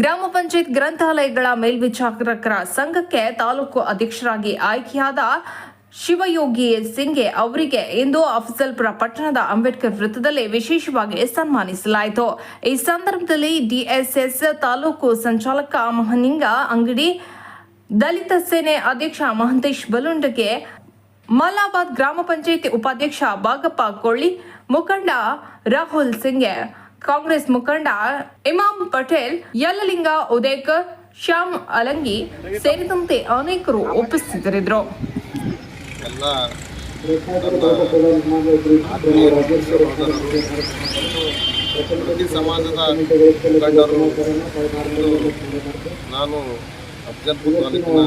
ಗ್ರಾಮ ಪಂಚಾಯತ್ ಗ್ರಂಥಾಲಯಗಳ ಮೇಲ್ವಿಚಾರಕರ ಸಂಘಕ್ಕೆ ತಾಲೂಕು ಅಧ್ಯಕ್ಷರಾಗಿ ಆಯ್ಕೆಯಾದ ಶಿವಯೋಗಿ ಸಿಂಗೆ ಅವರಿಗೆ ಇಂದು ಅಫಜಲ್ಪುರ ಪಟ್ಟಣದ ಅಂಬೇಡ್ಕರ್ ವೃತ್ತದಲ್ಲಿ ವಿಶೇಷವಾಗಿ ಸನ್ಮಾನಿಸಲಾಯಿತು. ಈ ಸಂದರ್ಭದಲ್ಲಿ ಡಿಎಸ್ಎಸ್ ತಾಲೂಕು ಸಂಚಾಲಕ ಮಹನಿಂಗ, ಅಂಗಡಿ ದಲಿತ ಸೇನೆ ಅಧ್ಯಕ್ಷ ಮಹಂತೇಶ್ ಬಲುಂಡಗೆ, ಮಲ್ಲಾಬಾದ್ ಗ್ರಾಮ ಪಂಚಾಯಿತಿ ಉಪಾಧ್ಯಕ್ಷ ಬಾಗಪ್ಪ ಕೊಳ್ಳಿ, ಮುಖಂಡ ರಾಹುಲ್ ಸಿಂಗೆ ಕಾಂಗ್ರೆಸ್ ಮುಖಂಡ ಇಮಾಮ್ ಪಟೇಲ್ ಯಲ್ಲಲಿಂಗ ಉದೇಕರ್ ಶ್ಯಾಮ್ ಅಲಂಗಿ ಸೇರಿದಂತೆ ಅನೇಕರು ಉಪಸ್ಥಿತರಿದ್ದರು. ಸಮಾಜದ ನಾನು ಅಫ್ಜಲ್ಪುರ್ ತಾಲೂಕಿನ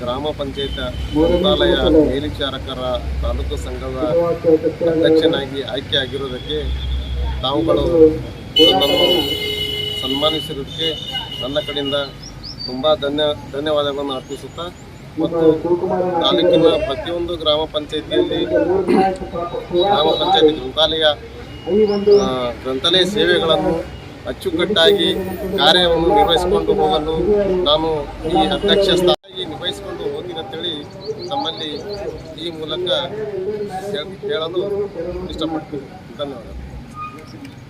ಗ್ರಾಮ ಪಂಚಾಯತ್ ಗ್ರಂಥಾಲಯ ಮೇಲ್ವಿಚಾರಕರ ತಾಲೂಕು ಸಂಘದ ಅಧ್ಯಕ್ಷನಾಗಿ ಆಯ್ಕೆಯಾಗಿರುವುದಕ್ಕೆ ತಾವುಗಳು ನನ್ನನ್ನು ಸನ್ಮಾನಿಸಿರೋದಕ್ಕೆ ನನ್ನ ಕಡೆಯಿಂದ ತುಂಬ ಧನ್ಯ, ಧನ್ಯವಾದಗಳನ್ನು ಅರ್ಪಿಸುತ್ತಾ ಮತ್ತು ತಾಲೂಕಿನ ಪ್ರತಿಯೊಂದು ಗ್ರಾಮ ಪಂಚಾಯಿತಿಯಲ್ಲಿ, ಗ್ರಾಮ ಪಂಚಾಯತಿ ಗ್ರಂಥಾಲಯ ಗ್ರಂಥಾಲಯ ಸೇವೆಗಳನ್ನು ಅಚ್ಚುಕಟ್ಟಾಗಿ ಕಾರ್ಯವನ್ನು ನಿರ್ವಹಿಸಿಕೊಂಡು ಹೋಗಲು ನಾನು ಈ ಅಧ್ಯಕ್ಷ ಸ್ಥಾಯಿ ನಿಭಾಯಿಸಿಕೊಂಡು ಹೋಗಿನಂತೇಳಿ ತಮ್ಮಲ್ಲಿ ಈ ಮೂಲಕ ಹೇಳ್- ಹೇಳಲು ಇಷ್ಟಪಡ್ತೀನಿ. ಧನ್ಯವಾದ Thank you.